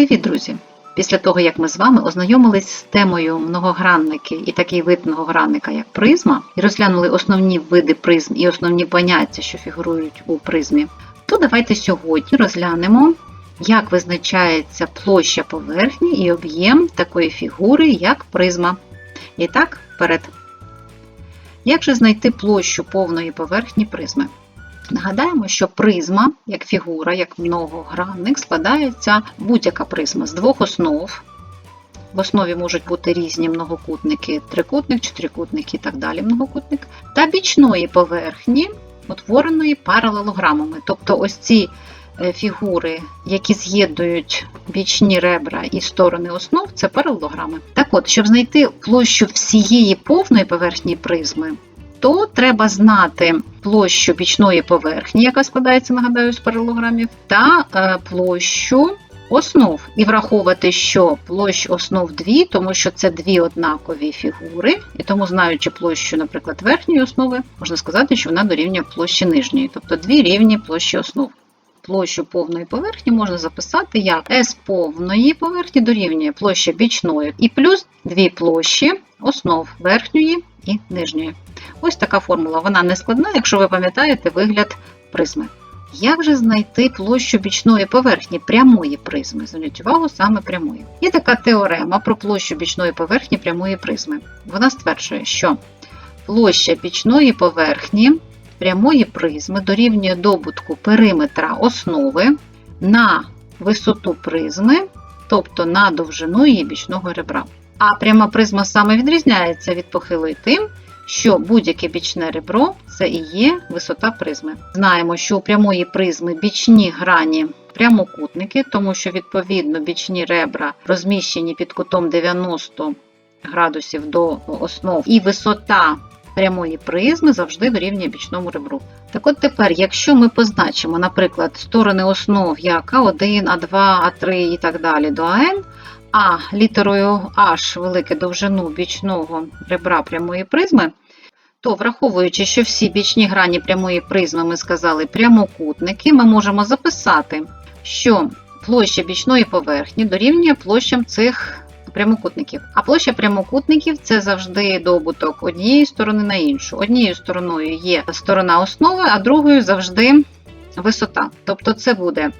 Привіт, друзі! Після того, як ми з вами ознайомились з темою многогранники і такий вид многогранника, як призма, і розглянули основні види призм і основні поняття, що фігурують у призмі, то давайте сьогодні розглянемо, як визначається площа поверхні і об'єм такої фігури, як призма. І так, вперед. Як же знайти площу повної поверхні призми? Нагадаємо, що призма, як фігура, як многогранник, складається будь-яка призма з двох основ. В основі можуть бути різні многокутники, трикутник, чотирикутник і так далі многокутник, та бічної поверхні, утвореної паралелограмами. Тобто ось ці е, фігури, які з'єднують бічні ребра і сторони основ, це паралелограми. Так от, щоб знайти площу всієї повної поверхні призми, то треба знати площу бічної поверхні, яка складається, нагадаю, з паралелограмів, та е, площу основ. І враховувати, що площ основ дві, тому що це дві однакові фігури, і тому, знаючи площу, наприклад, верхньої основи, можна сказати, що вона дорівнює площі нижньої, тобто дві рівні площі основ. Площу повної поверхні можна записати як S повної поверхні дорівнює площа бічної і плюс дві площі основ верхньої і нижньої. Ось така формула. Вона не складна, якщо ви пам'ятаєте вигляд призми. Як же знайти площу бічної поверхні прямої призми? Зверніть увагу саме прямої. Є така теорема про площу бічної поверхні прямої призми. Вона стверджує, що площа бічної поверхні прямої призми дорівнює добутку периметра основи на висоту призми, тобто на довжину її бічного ребра. А пряма призма саме відрізняється від похилої тим, що будь-яке бічне ребро це і є висота призми. Знаємо, що у прямої призми бічні грані прямокутники, тому що відповідно бічні ребра розміщені під кутом 90 градусів до основ, і висота прямої призми завжди дорівнює бічному ребру. Так от тепер, якщо ми позначимо, наприклад, сторони основ як А1, А2, А3 і так далі до АН, а літерою H велике довжину бічного ребра прямої призми, то враховуючи, що всі бічні грані прямої призми ми сказали прямокутники, ми можемо записати, що площа бічної поверхні дорівнює площам цих прямокутників. А площа прямокутників це завжди добуток однієї сторони на іншу. Однією стороною є сторона основи, а другою завжди висота. Тобто це буде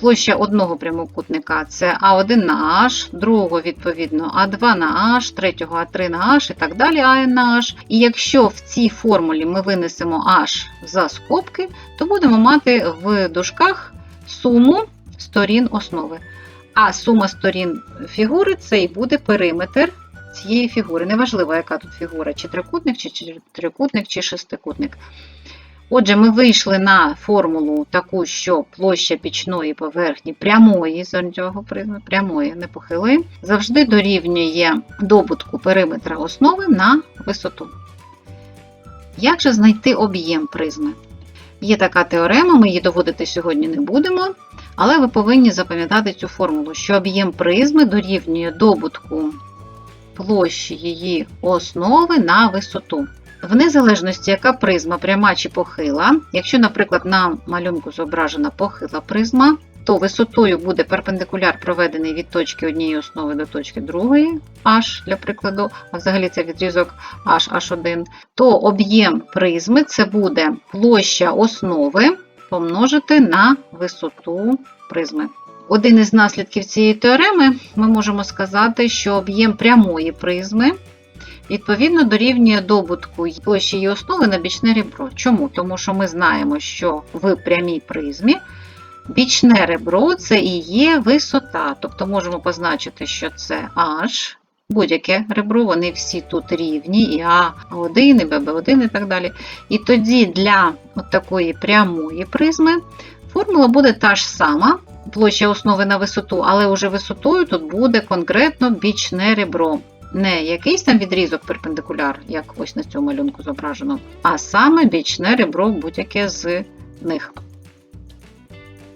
Площа одного прямокутника це А1 на H, другого, відповідно, А2 на H, третього А3 на H і так далі АН на H. І якщо в цій формулі ми винесемо H за скобки, то будемо мати в дужках суму сторін основи. А сума сторін фігури це і буде периметр цієї фігури. Неважливо, яка тут фігура, чи трикутник, чи трикутник, чи шестикутник. Отже, ми вийшли на формулу таку, що площа пічної поверхні прямої зорнього призми, прямої не похили, завжди дорівнює добутку периметра основи на висоту. Як же знайти об'єм призми? Є така теорема, ми її доводити сьогодні не будемо, але ви повинні запам'ятати цю формулу, що об'єм призми дорівнює добутку площі її основи на висоту. В незалежності, яка призма пряма чи похила, якщо, наприклад, на малюнку зображена похила призма, то висотою буде перпендикуляр проведений від точки однієї основи до точки другої, H, для прикладу, а взагалі це відрізок H, H1, то об'єм призми це буде площа основи помножити на висоту призми. Один із наслідків цієї теореми ми можемо сказати, що об'єм прямої призми відповідно дорівнює добутку площі її основи на бічне ребро. Чому? Тому що ми знаємо, що в прямій призмі бічне ребро це і є висота. Тобто можемо позначити, що це H, будь-яке ребро, вони всі тут рівні, і А1, і ББ1 і так далі. І тоді для от такої прямої призми формула буде та ж сама. Площа основи на висоту, але уже висотою тут буде конкретно бічне ребро не якийсь там відрізок перпендикуляр, як ось на цьому малюнку зображено, а саме бічне ребро будь-яке з них.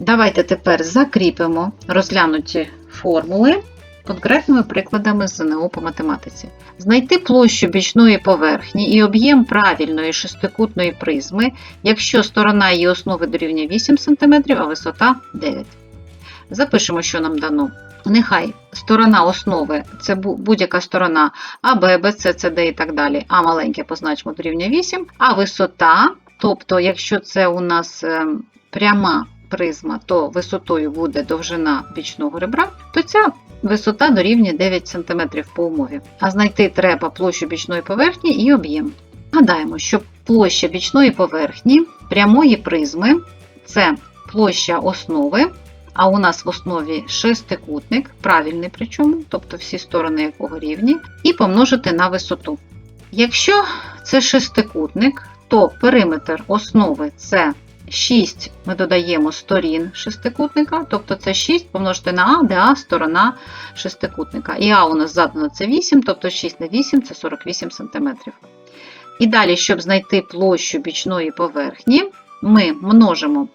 Давайте тепер закріпимо розглянуті формули конкретними прикладами з ЗНО по математиці. Знайти площу бічної поверхні і об'єм правильної шестикутної призми, якщо сторона її основи дорівнює 8 см, а висота 9 см. Запишемо, що нам дано. Нехай сторона основи це будь-яка сторона А, Б, Б, С, С, Д і так далі. А маленьке позначимо дорівнює 8, а висота, тобто, якщо це у нас е, пряма призма, то висотою буде довжина бічного ребра, то ця висота дорівнює 9 см по умові. А знайти треба площу бічної поверхні і об'єм. Нагадаємо, що площа бічної поверхні прямої призми це площа основи, а у нас в основі шестикутник, правильний причому, тобто всі сторони якого рівні, і помножити на висоту. Якщо це шестикутник, то периметр основи це 6, ми додаємо сторін шестикутника, тобто це 6 помножити на А, де А сторона шестикутника. І А у нас задано це 8, тобто 6 на 8 це 48 см. І далі, щоб знайти площу бічної поверхні, ми множимо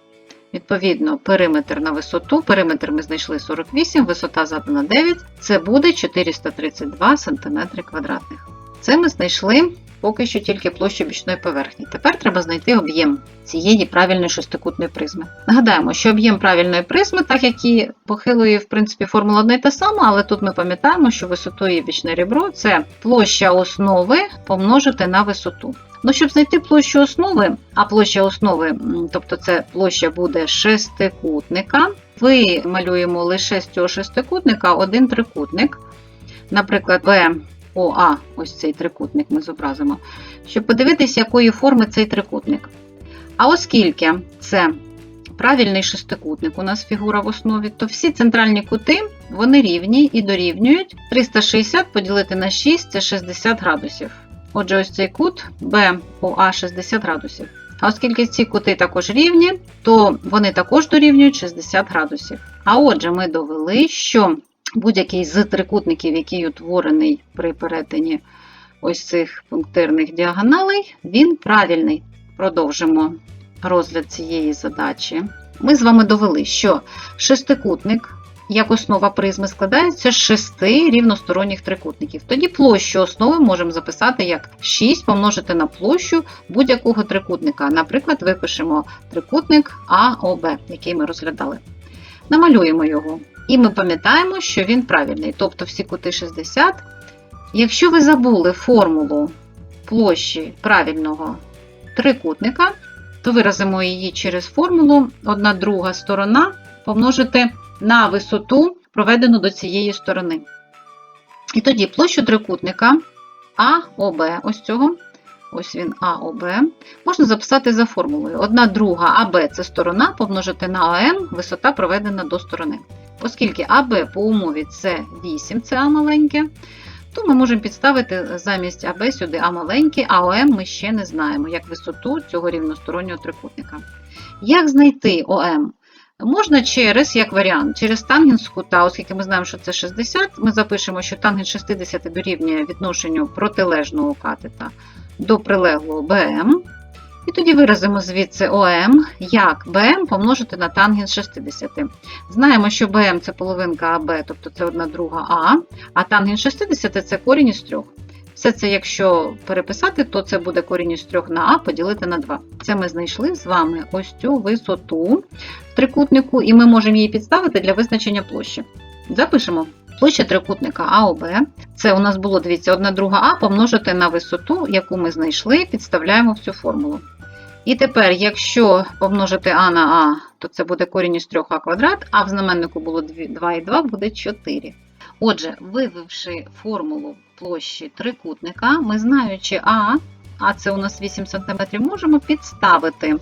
відповідно периметр на висоту. Периметр ми знайшли 48, висота задана 9, це буде 432 см квадратних. Це ми знайшли поки що тільки площу бічної поверхні. Тепер треба знайти об'єм цієї правильної шестикутної призми. Нагадаємо, що об'єм правильної призми, так як і похилої, в принципі, формула одна й та сама, але тут ми пам'ятаємо, що висотою бічне ребро це площа основи помножити на висоту. Ну, щоб знайти площу основи, а площа основи, тобто це площа буде шестикутника, вималюємо лише з цього шестикутника один трикутник. Наприклад, БОА, ось цей трикутник ми зобразимо, щоб подивитися, якої форми цей трикутник. А оскільки це правильний шестикутник, у нас фігура в основі, то всі центральні кути вони рівні і дорівнюють 360 поділити на 6 це 60 градусів. Отже, ось цей кут БОА 60 градусів. А оскільки ці кути також рівні, то вони також дорівнюють 60 градусів. А отже, ми довели, що будь-який з трикутників, який утворений при перетині ось цих пунктирних діагоналей, він правильний. Продовжимо розгляд цієї задачі. Ми з вами довели, що шестикутник як основа призми складається з шести рівносторонніх трикутників. Тоді площу основи можемо записати як 6 помножити на площу будь-якого трикутника. Наприклад, випишемо трикутник АОБ, який ми розглядали. Намалюємо його. І ми пам'ятаємо, що він правильний, тобто всі кути 60. Якщо ви забули формулу площі правильного трикутника, то виразимо її через формулу одна друга сторона помножити на висоту, проведену до цієї сторони. І тоді площу трикутника АОБ, ось цього, ось він АОБ, можна записати за формулою. Одна друга АБ це сторона, помножити на АМ, висота проведена до сторони. Оскільки АБ по умові це 8, це А маленьке, то ми можемо підставити замість АБ сюди А маленьке, а ОМ ми ще не знаємо, як висоту цього рівностороннього трикутника. Як знайти ОМ? Можна через, як варіант, через тангенс кута, оскільки ми знаємо, що це 60, ми запишемо, що тангенс 60 дорівнює відношенню протилежного катета до прилеглого БМ. І тоді виразимо звідси ОМ як БМ помножити на тангенс 60. Знаємо, що БМ це половинка АБ, тобто це одна друга А, а тангенс 60 це корінь із 3. Все це, якщо переписати, то це буде корінь із 3 на А поділити на 2. Це ми знайшли з вами ось цю висоту трикутнику, і ми можемо її підставити для визначення площі. Запишемо. Площа трикутника АОБ. Це у нас було, дивіться, 1 друга А помножити на висоту, яку ми знайшли, підставляємо в цю формулу. І тепер, якщо помножити А на А, то це буде корінь із 3А квадрат, а в знаменнику було 2 і 2 буде 4. Отже, вивівши формулу площі трикутника, ми знаючи А, а це у нас 8 см, можемо підставити.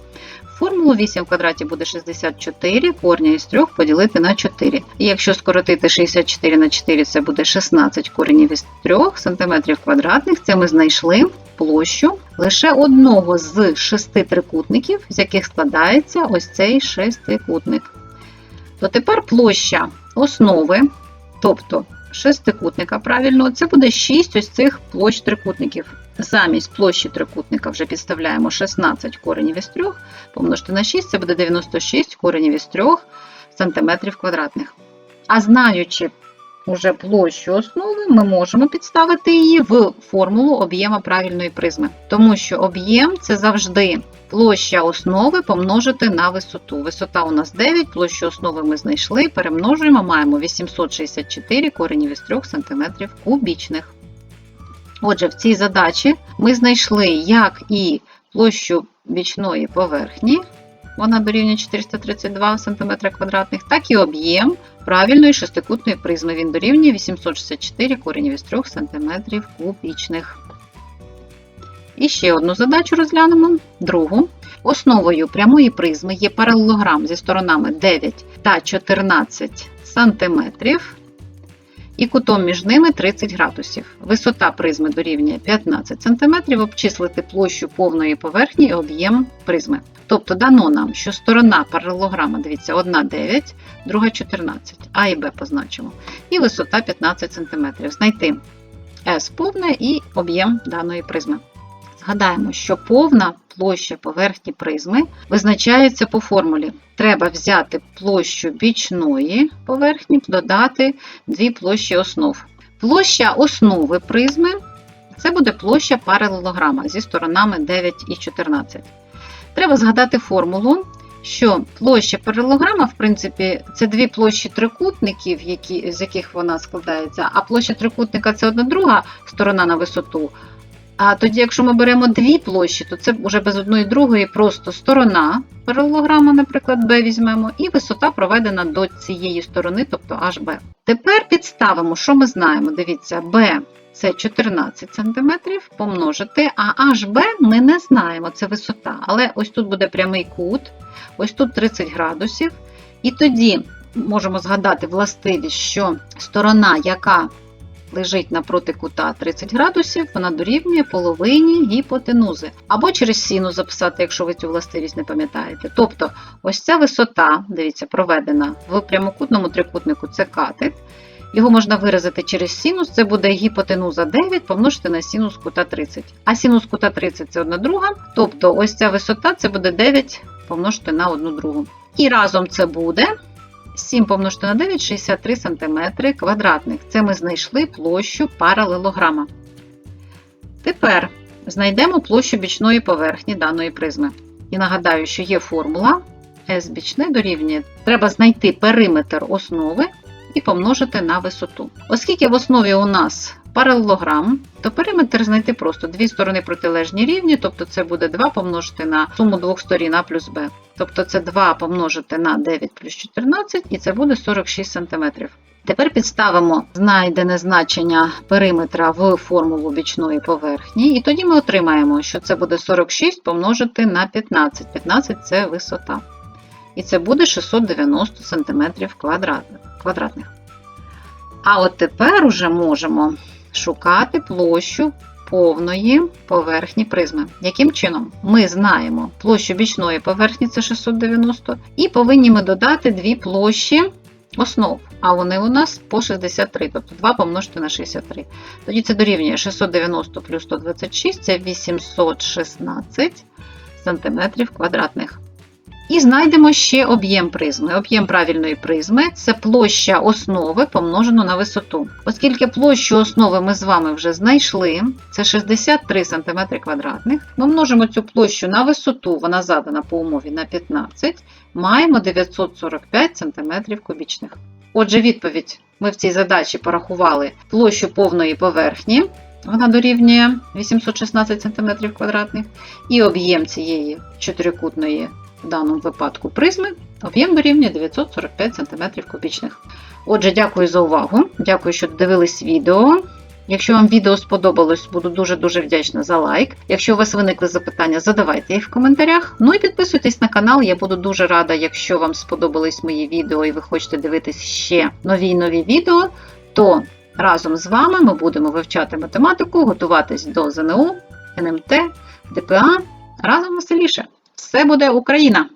Формулу 8 в квадраті буде 64, корня із 3 поділити на 4. І якщо скоротити 64 на 4, це буде 16 коренів із 3 см квадратних. Це ми знайшли площу лише одного з шести трикутників, з яких складається ось цей шестикутник. То тепер площа основи, тобто шестикутника правильно, це буде 6 ось цих площ трикутників. Замість площі трикутника вже підставляємо 16 коренів із 3, помножити на 6, це буде 96 коренів із 3 см квадратних. А знаючи уже площу основи, ми можемо підставити її в формулу об'єма правильної призми. Тому що об'єм це завжди площа основи помножити на висоту. Висота у нас 9, площу основи ми знайшли, перемножуємо, маємо 864 коренів із 3 см кубічних. Отже, в цій задачі ми знайшли як і площу бічної поверхні, вона дорівнює 432 см квадратних, так і об'єм правильної шестикутної призми. Він дорівнює 864 коренів із 3 см кубічних. І ще одну задачу розглянемо. Другу. Основою прямої призми є паралелограм зі сторонами 9 та 14 см і кутом між ними 30 градусів. Висота призми дорівнює 15 см, обчислити площу повної поверхні і об'єм призми. Тобто дано нам, що сторона паралелограма, дивіться, одна 9, друга 14, А і Б позначимо. І висота 15 см. Знайти S повне і об'єм даної призми. Згадаємо, що повна площа поверхні призми визначається по формулі. Треба взяти площу бічної поверхні, додати дві площі основ. Площа основи призми це буде площа паралелограма зі сторонами 9 і 14. Треба згадати формулу, що площа паралелограма, в принципі, це дві площі трикутників, які, з яких вона складається, а площа трикутника це одна друга сторона на висоту. А тоді, якщо ми беремо дві площі, то це вже без одної другої просто сторона паралелограма, наприклад, B візьмемо, і висота проведена до цієї сторони, тобто HB. Тепер підставимо, що ми знаємо. Дивіться, B це 14 см помножити, а HB ми не знаємо, це висота. Але ось тут буде прямий кут, ось тут 30 градусів. І тоді можемо згадати властивість, що сторона, яка лежить напроти кута 30 градусів, вона дорівнює половині гіпотенузи. Або через синус записати, якщо ви цю властивість не пам'ятаєте. Тобто, ось ця висота, дивіться, проведена в прямокутному трикутнику, це катет. Його можна виразити через синус, це буде гіпотенуза 9 помножити на синус кута 30. А синус кута 30 це одна друга. Тобто ось ця висота це буде 9 помножити на одну другу. І разом це буде 7 помножити на 9 63 см квадратних. Це ми знайшли площу паралелограма. Тепер знайдемо площу бічної поверхні даної призми. І нагадаю, що є формула S бічне дорівнює. Треба знайти периметр основи і помножити на висоту. Оскільки в основі у нас паралелограм, то периметр знайти просто дві сторони протилежні рівні, тобто це буде 2 помножити на суму двох сторін А плюс Б. Тобто це 2 помножити на 9 плюс 14, і це буде 46 см. Тепер підставимо знайдене значення периметра в формулу бічної поверхні, і тоді ми отримаємо, що це буде 46 помножити на 15. 15 це висота. І це буде 690 см квадратних. А от тепер уже можемо шукати площу повної поверхні призми. Яким чином? Ми знаємо площу бічної поверхні це 690, і повинні ми додати дві площі основ. А вони у нас по 63, тобто 2 помножити на 63. Тоді це дорівнює 690 плюс 126 це 816 см квадратних. І знайдемо ще об'єм призми. Об'єм правильної призми це площа основи помножено на висоту. Оскільки площу основи ми з вами вже знайшли, це 63 см квадратних, ми множимо цю площу на висоту, вона задана по умові на 15, маємо 945 см кубічних. Отже, відповідь ми в цій задачі порахували площу повної поверхні. Вона дорівнює 816 см квадратних, і об'єм цієї чотирикутної в даному випадку призми, об'єм дорівнює 945 см кубічних. Отже, дякую за увагу. Дякую, що дивились відео. Якщо вам відео сподобалось, буду дуже-дуже вдячна за лайк. Якщо у вас виникли запитання, задавайте їх в коментарях. Ну і підписуйтесь на канал, я буду дуже рада, якщо вам сподобались мої відео і ви хочете дивитись ще нові нові відео, то разом з вами ми будемо вивчати математику, готуватись до ЗНО, НМТ, ДПА разом веселіше. Все буде Україна!